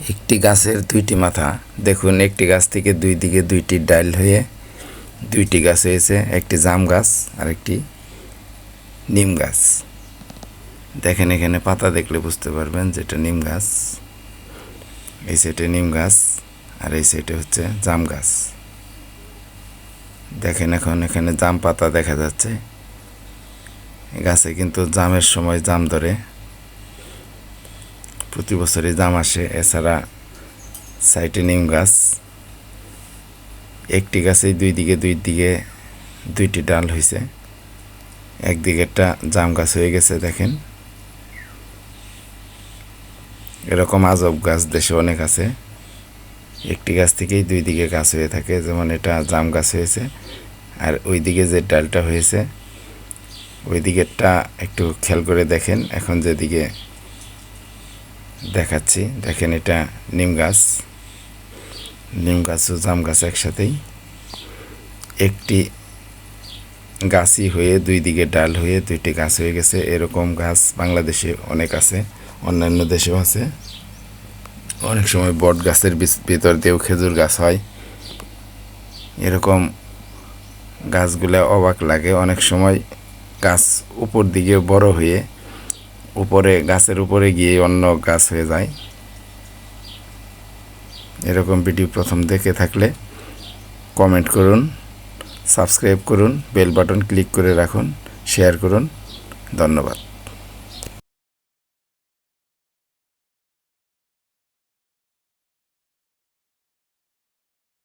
একটি গাছের দুইটি মাথা। দেখুন, একটি গাছ থেকে দুই দিকে দুইটি ডাল হয়ে দুইটি গাছ হয়েছে। একটি জাম গাছ আর একটি নিম গাছ। দেখেন, এখানে পাতা দেখলে বুঝতে পারবেন যেটা নিম গাছ, এই সাইডে নিম গাছ, আর এই সাইডে হচ্ছে জাম গাছ। দেখেন, এখন এখানে জাম পাতা দেখা যাচ্ছে। গাছে কিন্তু জামের সময় জাম ধরে। প্রতি বছরই জাম আসে। এছাড়া সাইটে নিম গাছ, একটি গাছেই দুই দিকে দুই দিকে দুইটি ডাল হয়েছে একদিকেরটা জাম গাছ হয়ে গেছে, দেখেন। এরকম আজব গাছ দেশে অনেক আছে। একটি গাছ থেকেই দুই দিকে গাছ হয়ে থাকে, যেমন এটা জাম গাছ হয়েছে। আর ওই দিকে যে ডালটা হয়েছে ওই দিকেরটা একটু খেয়াল করে দেখেন। এখন যেদিকে দেখাচ্ছি। দেখেন এটা নিম গাছ। নিম গাছ ও জাম গাছ একসাথেই। একটি গাছই হয়ে দুই দিকে ডাল হয়ে দুইটি গাছ হয়ে গেছে। এরকম গাছ বাংলাদেশে অনেক আছে, অন্যান্য দেশেও আছে। অনেক সময় বট গাছের ভিতর দিয়েও খেজুর গাছ হয়। এরকম গাছগুলো অবাক লাগে। অনেক সময় গাছ উপর দিকে বড় হয়ে উপরে, গাছের উপরে গিয়ে অন্য গাছ হয়ে যায়। এরকম ভিডিও প্রথম দেখে থাকলে কমেন্ট করুন সাবস্ক্রাইব করুন বেল বাটন ক্লিক করে রাখুন শেয়ার করুন। ধন্যবাদ।